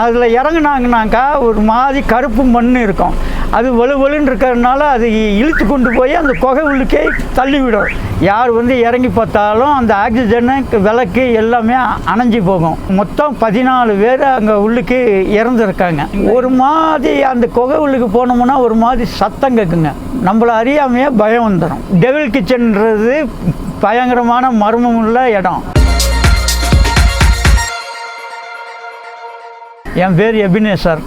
அதில் இறங்குனாங்கனாக்கா ஒரு மாதிரி கருப்பு மண் இருக்கும். அது வலு வலுன்னு இருக்கிறதுனால அது இழுத்து கொண்டு போய் அந்த குகை உள்ளுக்கே தள்ளிவிடும் யார் வந்து இறங்கி பார்த்தாலும் அந்த ஆக்சிஜனு விளக்கு எல்லாமே அணைஞ்சு போகும். மொத்தம் பதினாலு பேர் அங்கே உள்ளுக்கு இறந்துருக்காங்க. ஒரு மாதிரி அந்த குகை உள்ளுக்கு போனோம்னா ஒரு மாதிரி சத்தம் கேட்குங்க நம்மளை அறியாமையே பயம் வந்துடும் டெவில் கிச்சன்றது பயங்கரமான மர்மம் உள்ள இடம். என் பேர் எபினேசர்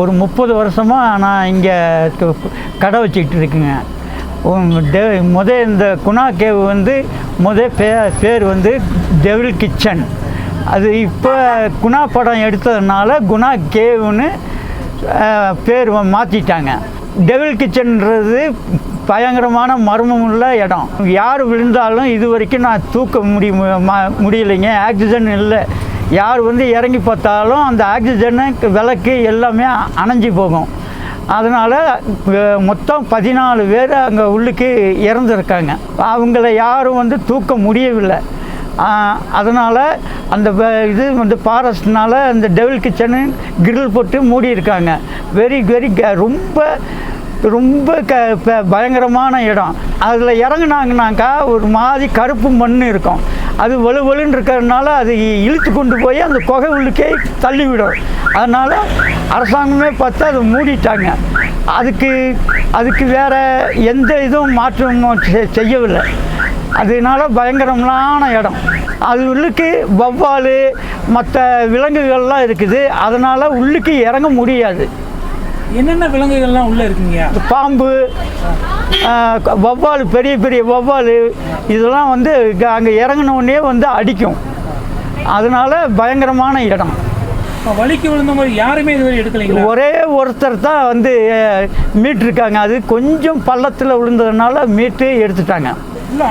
ஒரு முப்பது வருஷமாக நான் இங்கே கடை வச்சுக்கிட்டு இருக்கேங்க. டெ முத இந்த குணா கேவ் வந்து முத பே பேர் வந்து டெவில் கிச்சன். அது இப்போ குணா படம் எடுத்ததுனால குணா கேவ்னு பேர் மாற்றிட்டாங்க டெவில் கிச்சன்றது பயங்கரமான மர்மம் உள்ள இடம். யார் விழுந்தாலும் இது வரைக்கும் நான் தூக்க முடிய முடியலைங்க. ஆக்சிஜன் இல்லை. யார் வந்து இறங்கி பார்த்தாலும் அந்த ஆக்சிஜனு விளக்கு எல்லாமே அணைஞ்சு போகும். அதனால் மொத்தம் பதினாலு பேர் அங்கே உள்ளுக்கு இறந்துருக்காங்க. அவங்கள யாரும் வந்து தூக்க முடியவில்லை. அதனால் அந்த இது வந்து ஃபாரஸ்ட்னால் அந்த டெவில் கிச்சனு கிரில் போட்டு மூடி இருக்காங்க வெரி வெரி ரொம்ப ரொம்ப க ப- பயங்கரமான இடம். அதில் இறங்குனாங்கனாக்கா ஒரு மாதிரி கருப்பு மண் இருக்கும். அது வலு வலுன்னு இருக்கிறதுனால அது இழுத்து கொண்டு போய் அந்த குகை உள்ளுக்கே தள்ளிவிடும். அதனால் அரசாங்கமே பார்த்து அதை மூடிட்டாங்க. அதுக்கு அதுக்கு வேற எந்த இதுவும் மாற்றமும் செ- செய்யவில்லை. அதனால பயங்கரமான இடம். அது உள்ளுக்கு வவ்வால் மற்ற விலங்குகள்லாம் இருக்குது. அதனால் உள்ளுக்கு இறங்க முடியாது. என்னென்ன விலங்குகள்லாம் உள்ளே இருக்குங்க? பாம்பு வவ்வால் பெரிய பெரிய வவ்வால் இதெல்லாம் வந்து அங்கே இறங்கினோடனே வந்து அடிக்கும். அதனால பயங்கரமான இடம். வலிக்கு விழுந்த மாதிரி யாருமே இதுவரை எடுக்கலைங்களா? ஒரே ஒருத்தர் தான் வந்து மீட்டிருக்காங்க. அது கொஞ்சம் பள்ளத்தில் விழுந்ததுனால மீட்டு எடுத்துட்டாங்க.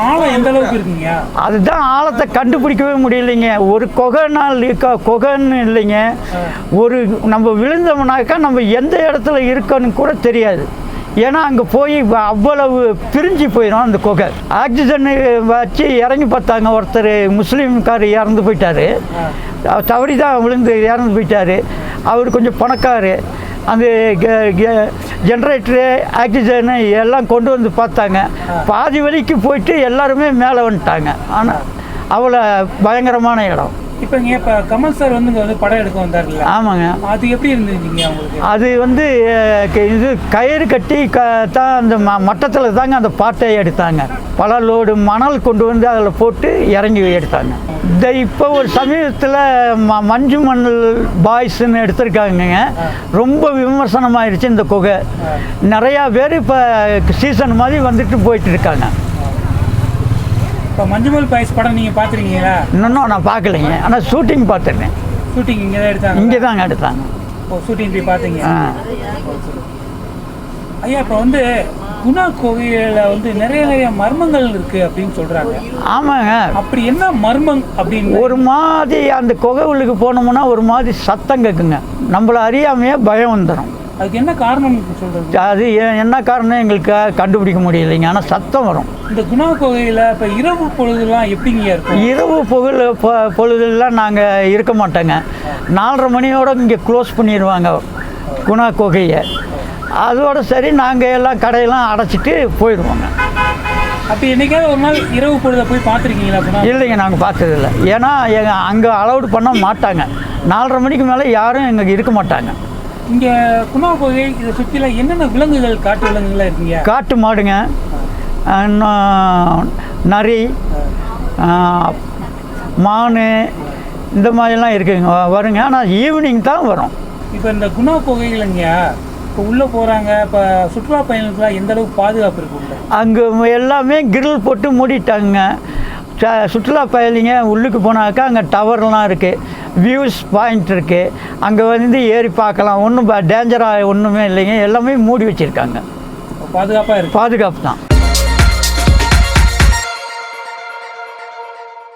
ஆழம் எந்த அளவுக்கு இருக்குங்க? அதுதான் ஆழத்தை கண்டுபிடிக்கவே முடியலைங்க. ஒரு கொகைனால் இருக்கா கொகைன்னு இல்லைங்க. ஒரு நம்ம விழுந்தோம்னாக்கா நம்ம எந்த இடத்துல இருக்கோன்னு கூட தெரியாது. ஏன்னா அங்கே போய் அவ்வளவு பிரிஞ்சு போயிடும் அந்த குகை. ஆக்சிஜன் வச்சு இறங்கி பார்த்தாங்க ஒருத்தர் முஸ்லீம்கார் இறந்து போயிட்டாரு. தவறி தான் விழுந்து இறந்து போயிட்டாரு. அவர் கொஞ்சம் பணக்காரு. அந்த ஜென்ரேட்டரு ஆக்சிஜனு எல்லாம் கொண்டு வந்து பார்த்தாங்க. பாதி வழிக்கு போயிட்டு எல்லாருமே மேலே வந்துட்டாங்க. ஆனால் அவ்வளோ பயங்கரமான இடம். இப்போங்க இப்போ கமல் சார் வந்து இங்க வந்து படம் எடுக்க வந்தாருல்ல. ஆமாங்க. அது எப்படி உங்களுக்கு அது வந்து இது கயிறு கட்டி க தான் அந்த ம மட்டத்தில் தாங்க அந்த பாட்டை எடுத்தாங்க. பல லோடு மணல் கொண்டு வந்து அதில் போட்டு இறங்கி எடுத்தாங்க. இந்த இப்போ ஒரு சமீபத்தில் ம மஞ்சு மணல் பாய்ஸ்ன்னு எடுத்திருக்காங்கங்க. ரொம்ப விமர்சனமாயிருச்சு இந்த குகை. நிறையா பேர் இப்போ சீசன் மாதிரி வந்துட்டு போயிட்டு இருக்காங்க. இப்போ மஞ்சுமல் பாய்ஸ் படம் நீங்கள் பார்த்துருக்கீங்களா? இன்னும் நான் பார்க்கலைங்க. ஆனால் ஷூட்டிங் பார்த்துருக்கேன். ஷூட்டிங் இங்கே தான் எடுத்தாங்க. இங்கே தாங்க எடுத்தாங்க. ஓ ஷூட்டிங் போய் பார்த்தீங்க. ஐயா இப்போ வந்து குணா கோவிலில் வந்து நிறைய நிறைய மர்மங்கள் இருக்கு அப்படின்னு சொல்றாங்க. ஆமாங்க. அப்படி என்ன மர்மம் அப்படின்னு? ஒரு மாதிரி அந்த குகை உள்ளுக்கு போனோம்னா ஒரு மாதிரி சத்தம் கேட்குங்க நம்மளை அறியாமையே பயம் வந்துடும் அதுக்கு என்ன காரணம் சொல்றது? அது என்ன காரணம் எங்களுக்கு கண்டுபிடிக்க முடியலைங்க. ஆனால் சத்தம் வரும். இந்த குணா கோவிலில் இப்போ இரவு பொழுதுலாம் எப்படிங்க இருக்கும்? இரவு பொழுது பொ- பொழுதெல்லாம் நாங்கள் இருக்க மாட்டோங்க. நாலரை மணியோட இங்கே க்ளோஸ் பண்ணிடுவாங்க குணா குகையை அதோட சரி நாங்கள் எல்லாம் கடையெல்லாம் அடைச்சிட்டு போயிடுவோங்க அப்படி என்னைக்காவது ஒரு நாள் இரவு பொழுத போய் பார்த்துருக்கீங்களா இல்லைங்க நாங்கள் பார்த்ததில்ல. ஏன்னா எங்கள் அங்கே அலௌடு பண்ண மாட்டாங்க. நாலரை மணிக்கு மேலே யாரும் எங்கே இருக்க மாட்டாங்க. இங்கே குணா கோவில் இதை சுற்றில என்னென்ன விலங்குகள் காட்டு விலங்குகள்லாம் இருக்கீங்க? காட்டு மாடுங்க இன்னும் நரி மான் இந்த மாதிரிலாம் இருக்குங்க. வருங்க. ஆனால் ஈவினிங் தான் வரும். இப்போ இந்த குணா கோவிலுங்க இப்போ உள்ளே போகிறாங்க இப்போ சுற்றுலா பயணிகளுக்குலாம் எந்த அளவுக்கு பாதுகாப்பு இருக்கு உள்ள அங்கே எல்லாமே கிரில் போட்டு மூடிட்டாங்க. சுற்றுலா பயணிங்க உள்ளுக்கு போனாக்கா அங்கே டவர்லாம் இருக்குது வியூஸ் பாயிண்ட் இருக்குது அங்கே வந்து ஏறி பார்க்கலாம். ஒன்றும் டேஞ்சராக ஒன்றுமே இல்லைங்க. எல்லாமே மூடி வச்சுருக்காங்க. பாதுகாப்பாக இருக்கு. பாதுகாப்பு தான்.